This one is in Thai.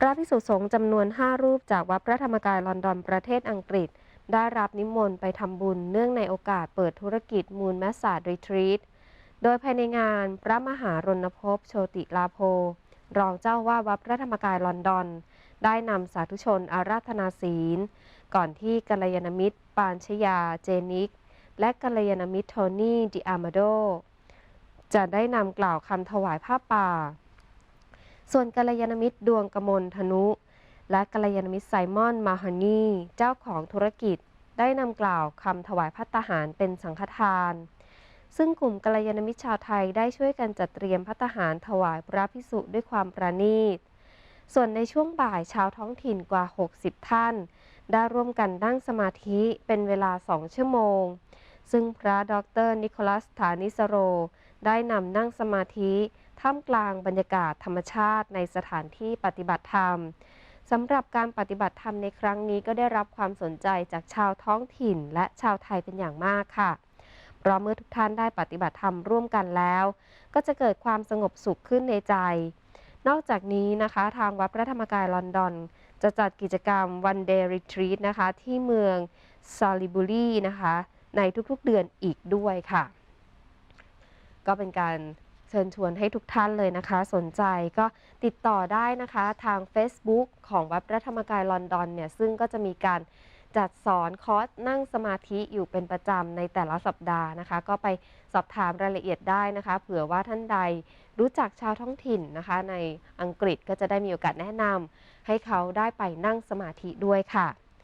พระภิกษุสงฆ์จำนวน 5 รูปจากวัดพระธรรมกายลอนดอนประเทศอังกฤษ ได้รับนิมนต์ไปทำบุญเนื่องในโอกาสเปิดธุรกิจมูลแมสซาดรีทรีตโดยภายในงานพระมหารณพโชติลาโภรองเจ้าว่าวัดพระธรรมกายลอนดอน ได้นำสาธุชนอาราธนาศีล ก่อนที่กัลยาณมิตร ปานชยา เจนิก และกัลยาณมิตรโทนี่ดิอามาโด จะได้นำกล่าวคำถวายผ้าป่า ส่วนกัลยาณมิตรดวงกมลธนุ และกัลยาณมิตรไซมอนมาฮานีเจ้าของธุรกิจได้นำกล่าวคำถวายพัตหารเป็นสังฆทาน ซึ่งกลุ่มกัลยาณมิตรชาวไทยได้ช่วยกันจัดเตรียมพัตหารถวายพระพิสุด้วยความประณีต ส่วนในช่วงบ่ายชาวท้องถิ่นกว่า 60 ท่าน ได้ร่วมกันนั่งสมาธิเป็นเวลาสองชั่วโมง ซึ่งพระดรนิโคลัสฐานิสโร ได้นำนั่งสมาธิ ท่ามกลางบรรยากาศธรรมชาติในสถานที่ปฏิบัติธรรมสำหรับการปฏิบัติธรรมในครั้งนี้ก็ได้รับความสนใจจากชาวท้องถิ่นและชาวไทยเป็นอย่างมากค่ะ เพราะเมื่อทุกท่านได้ปฏิบัติธรรมร่วมกันแล้ว ก็จะเกิดความสงบสุขขึ้นในใจ นอกจากนี้นะคะทางวัดพระธรรมกายลอนดอน จะจัดกิจกรรม One Day Retreat นะคะ ที่เมืองซาลิบุรีนะคะ ในทุกๆเดือนอีกด้วยค่ะ ก็เป็นการเชิญชวนให้ทุกท่านเลยนะคะ สนใจก็ติดต่อได้นะคะทาง Facebook ของวัดพระธรรมกายลอนดอนเนี่ยซึ่งก็จะมีการจัดสอนคอร์สนั่งสมาธิอยู่เป็นประจำในแต่ละสัปดาห์นะคะ ก็ไปสอบถามรายละเอียดได้นะคะ เผื่อว่าท่านใดรู้จักชาวท้องถิ่นนะคะ ในอังกฤษก็จะได้มีโอกาสแนะนำให้เขาได้ไปนั่งสมาธิด้วยค่ะ